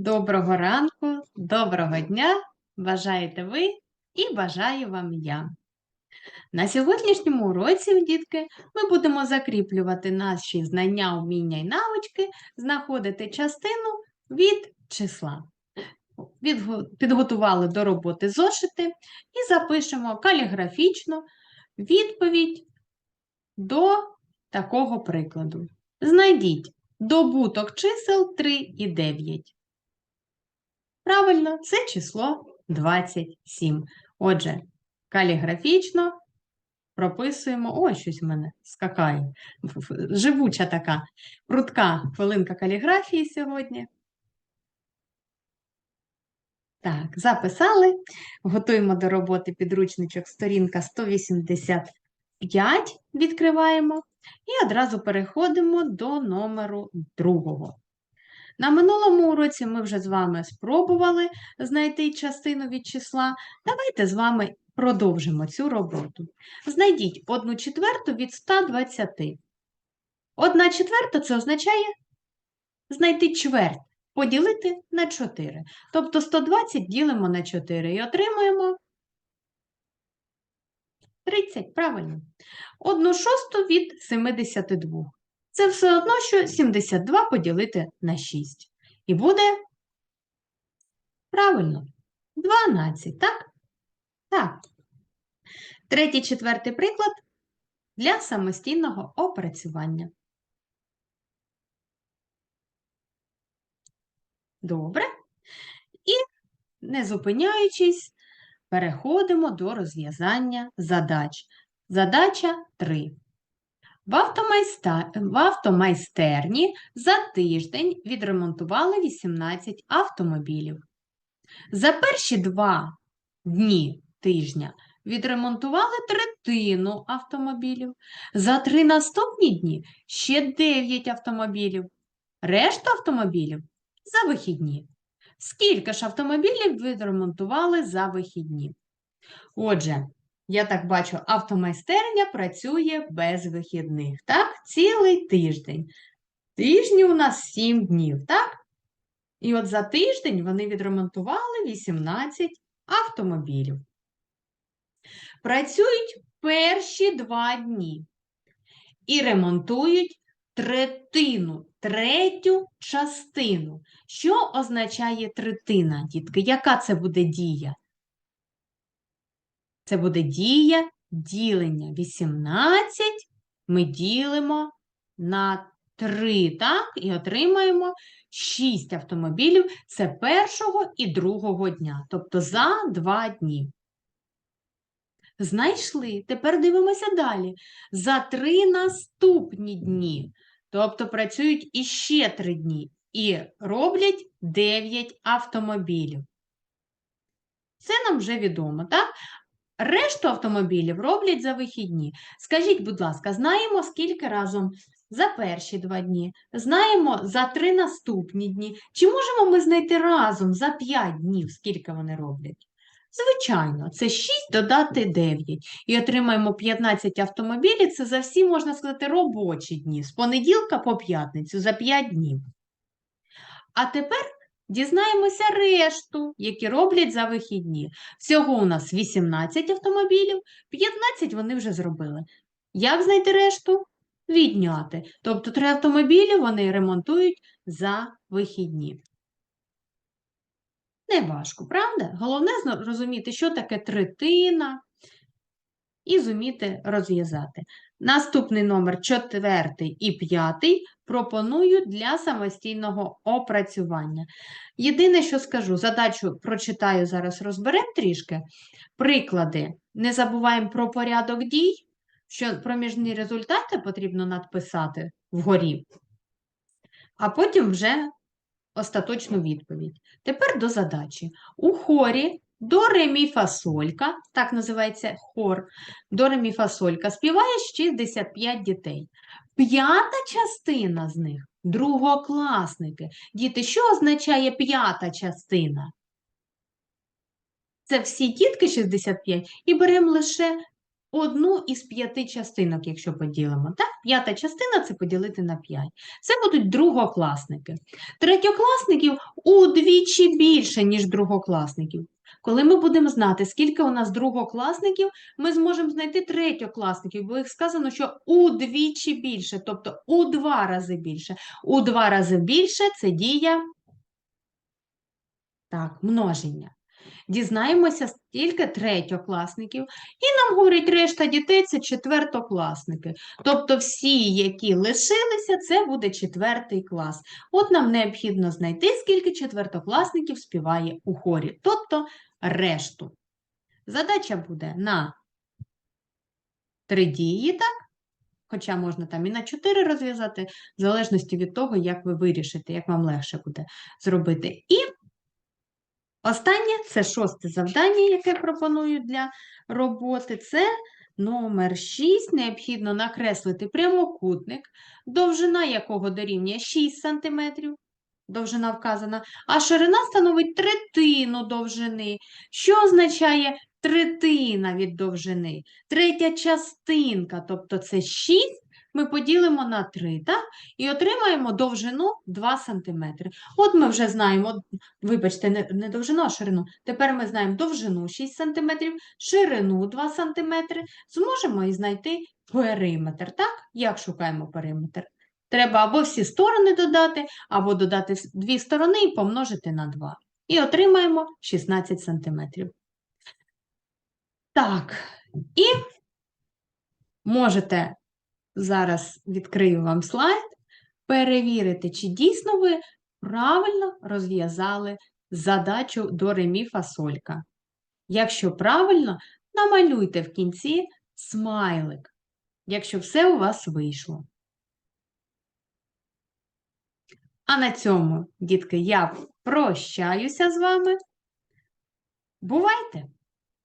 Доброго ранку, доброго дня! Бажаєте ви і бажаю вам я. На сьогоднішньому уроці, дітки, ми будемо закріплювати наші знання, уміння і навички, знаходити частину від числа. Підготували до роботи зошити і запишемо каліграфічно відповідь до такого прикладу. Знайдіть добуток чисел 3 і 9. Правильно, це число 27. Отже, каліграфічно прописуємо. Ой, щось в мене скакає. Живуча така, прудка хвилинка каліграфії сьогодні. Так, записали. Готуємо до роботи підручничок сторінка 185. Відкриваємо і одразу переходимо до номеру другого. На минулому уроці ми вже з вами спробували знайти частину від числа. Давайте з вами продовжимо цю роботу. Знайдіть одну четверту від 120. Одна четверта це означає знайти чверть, поділити на 4. Тобто 120 ділимо на 4 і отримуємо 30, правильно. Одну шосту від 72. Це все одно, що 72 поділити на 6. І буде правильно 12, так? Так. Третій, четвертий приклад для самостійного опрацювання. Добре. І, не зупиняючись, переходимо до розв'язання задач. Задача 3. В, автомайстерні за тиждень відремонтували 18 автомобілів. За перші два дні тижня відремонтували третину автомобілів. За три наступні дні ще 9 автомобілів. Решта автомобілів за вихідні. Скільки ж автомобілів відремонтували за вихідні? Отже, я так бачу, автомайстерня працює без вихідних, так? Цілий тиждень. Тижні у нас 7 днів, так? І от за тиждень вони відремонтували 18 автомобілів. Працюють перші два дні і ремонтують третину, третю частину. Що означає третина, дітки? Яка це буде дія? Це буде дія ділення. 18 ми ділимо на 3, так? І отримаємо 6 автомобілів. Це першого і другого дня, тобто за 2 дні. Знайшли. Тепер дивимося далі. За 3 наступні дні, тобто працюють іще 3 дні і роблять 9 автомобілів. Це нам вже відомо, так? Решту автомобілів роблять за вихідні. Скажіть, будь ласка, знаємо, скільки разом за перші два дні? Знаємо за три наступні дні. Чи можемо ми знайти разом за 5 днів, скільки вони роблять? Звичайно, це 6 додати 9. І отримаємо 15 автомобілів. Це за всі, можна сказати, робочі дні. З понеділка по п'ятницю за 5 днів. А тепер дізнаємося решту, які роблять за вихідні. Всього у нас 18 автомобілів, 15 вони вже зробили. Як знайти решту? Відняти. Тобто три автомобілі вони ремонтують за вихідні. Не важко, правда? Головне зрозуміти, що таке третина, і зуміти розв'язати. Наступний номер четвертий і п'ятий пропоную для самостійного опрацювання. Єдине, що скажу, задачу прочитаю зараз, розберемо трішки. Приклади. Не забуваємо про порядок дій, що проміжні результати потрібно надписати вгорі, а потім вже остаточну відповідь. Тепер до задачі. У хорі до ре мі фа солька, так називається хор, до ре мі фа солька, співає 65 дітей. П'ята частина з них другокласники. Діти, що означає п'ята частина? Це всі дітки 65 і беремо лише одну із п'яти частинок, якщо поділимо. Так? П'ята частина це поділити на 5. Це будуть другокласники. Третьокласників удвічі більше, ніж другокласників. Коли ми будемо знати, скільки у нас другокласників, ми зможемо знайти третьокласників, бо їх сказано, що удвічі більше, тобто у два рази більше. У два рази більше це дія так, множення. Дізнаємося, скільки третьокласників, і нам говорять, решта дітей це четвертокласники. Тобто всі, які лишилися, це буде четвертий клас. От нам необхідно знайти, скільки четвертокласників співає у хорі, тобто решту. Задача буде на три дії, так? Хоча можна там і на чотири розв'язати, в залежності від того, як ви вирішите, як вам легше буде зробити. І Останнє це шосте завдання, яке пропоную для роботи. Це номер 6. Необхідно накреслити прямокутник, довжина якого дорівнює 6 см, довжина вказана, а ширина становить третину довжини. Що означає третина від довжини? Третя частинка, тобто це 6, ми поділимо на 3, так? І отримаємо довжину 2 см. От ми вже знаємо, вибачте, не, не довжину, а ширину. Тепер ми знаємо довжину 6 см, ширину 2 см. Зможемо і знайти периметр, так? Як шукаємо периметр? Треба або всі сторони додати, або додати дві сторони і помножити на 2. І отримаємо 16 см. Так, і можете зараз відкрию вам слайд, перевірити, чи дійсно ви правильно розв'язали задачу до ремі фасолька. Якщо правильно, намалюйте в кінці смайлик, якщо все у вас вийшло. А на цьому, дітки, я прощаюся з вами. Бувайте!